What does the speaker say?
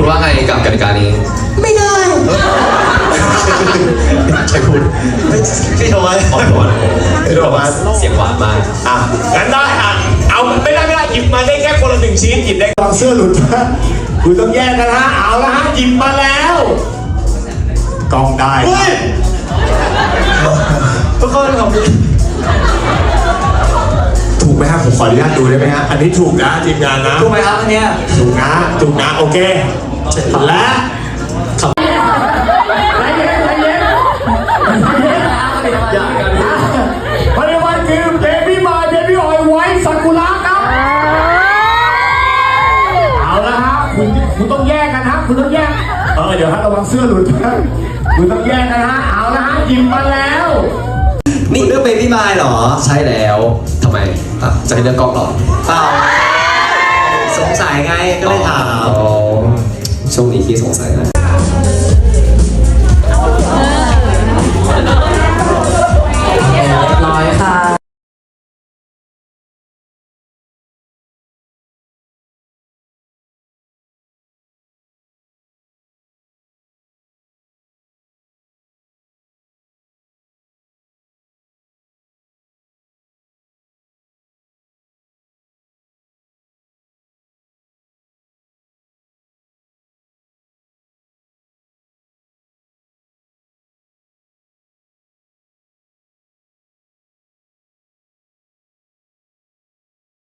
คุณว่าไงกับกติกานี้ ไม่ได้ ใช่คุณพี่โทมัสขอบคุณพี่โทมัสเสียงหวานมากอะงั้นได้อะเอาไม่ได้ไม่ได้หยิบมาได้แค่คนละหนึ่งชิ้นหยิบได้วางเสื้อหลุดนะคุณต้องแยกกันฮะเอาละฮะหยิบมาแล้วกล้องได้เฮ้ยทุกคนขอบคุณถูกไหมฮะผมขออนุญาตดูได้ไหมฮะอันนี้ถูกนะทีมงานนะถูกไหมครับอันเนี้ยถูกนะถูกนะโอเค และผลิตภัณฑ์คือเบบี้บอยเบบี้ออยไวท์ซากุระครับ เอาละฮะคุณคุณต้องแยกกันฮะคุณต้องแยก เออ เดี๋ยวฮะระวังเสื้อหลุดนะคุณต้องแยกกันฮะ เอาละฮะหยิบมาแล้ว นี่เลือกเบบี้มายเหรอ ใช่แล้วทำไมอะจะให้เลือกกล้องเหรอเปล่าสงสัยไงก็เลยถาม อ๋อช่